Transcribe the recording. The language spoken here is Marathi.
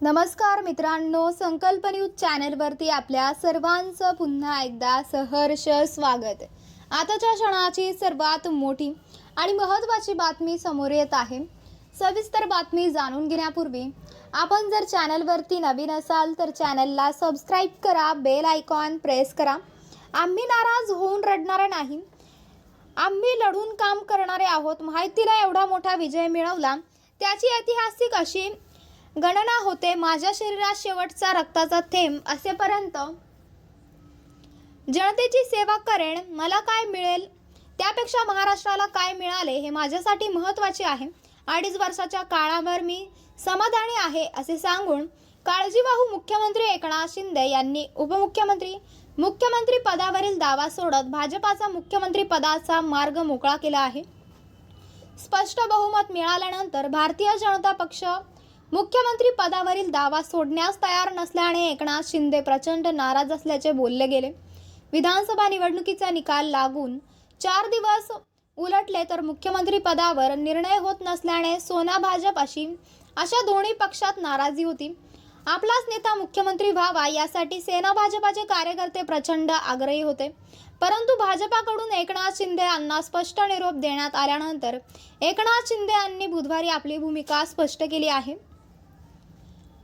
नमस्कार मित्रांनो संकल्प न्यूज चॅनलवरती आपल्या सर्वांचं पुन्हा एकदा सहर्ष स्वागत. आताच्या क्षणाची सर्वात मोठी आणि महत्त्वाची बातमी समोर येत आहे. सविस्तर बातमी जाणून घेण्यापूर्वी आपण जर चॅनलवरती नवीन असाल तर चॅनलला सबस्क्राईब करा बेल आयकॉन प्रेस करा. आम्ही नाराज होऊन रडणार नाही. आम्ही लढून काम करणारे आहोत. माहितीला एवढा मोठा विजय मिळवला त्याची ऐतिहासिक अशी गणना होते माझ्या शरीरात शेवटचा रक्ताचा थेंब असेपर्यंत. जनतेची सेवा करेन मला काय मिळेल? त्यापेक्षा महाराष्ट्राला काय मिळाले हे माझ्यासाठी महत्त्वाचे आहे. अडीच वर्षाच्या काळावर मी समाधानी आहे असे सांगून काळजीवाहू मुख्यमंत्री एकनाथ शिंदे यांनी उपमुख्यमंत्री मुख्यमंत्री पदावरील दावा सोडत भाजपाचा मुख्यमंत्री पदाचा मार्ग मोकळा केला आहे. स्पष्ट बहुमत मिळाल्यानंतर भारतीय जनता पक्ष मुख्यमंत्री पदावरील दावा सोडण्यास तयार नसल्याने एकनाथ शिंदे प्रचंड नाराज असल्याचे बोलले गेले. विधानसभा निवडणुकीचा निकाल लागून चार दिवस उलटले तर मुख्यमंत्री पदावर निर्णय होत नसल्याने सोना भाजप अशी अशा दोन्ही पक्षात नाराजी होती. आपलाच नेता मुख्यमंत्री व्हावा यासाठी सेना भाजपाचे कार्यकर्ते प्रचंड आग्रही होते. परंतु भाजपाकडून एकनाथ शिंदे यांना स्पष्ट निरोप देण्यात आल्यानंतर एकनाथ शिंदे यांनी बुधवारी आपली भूमिका स्पष्ट केली आहे.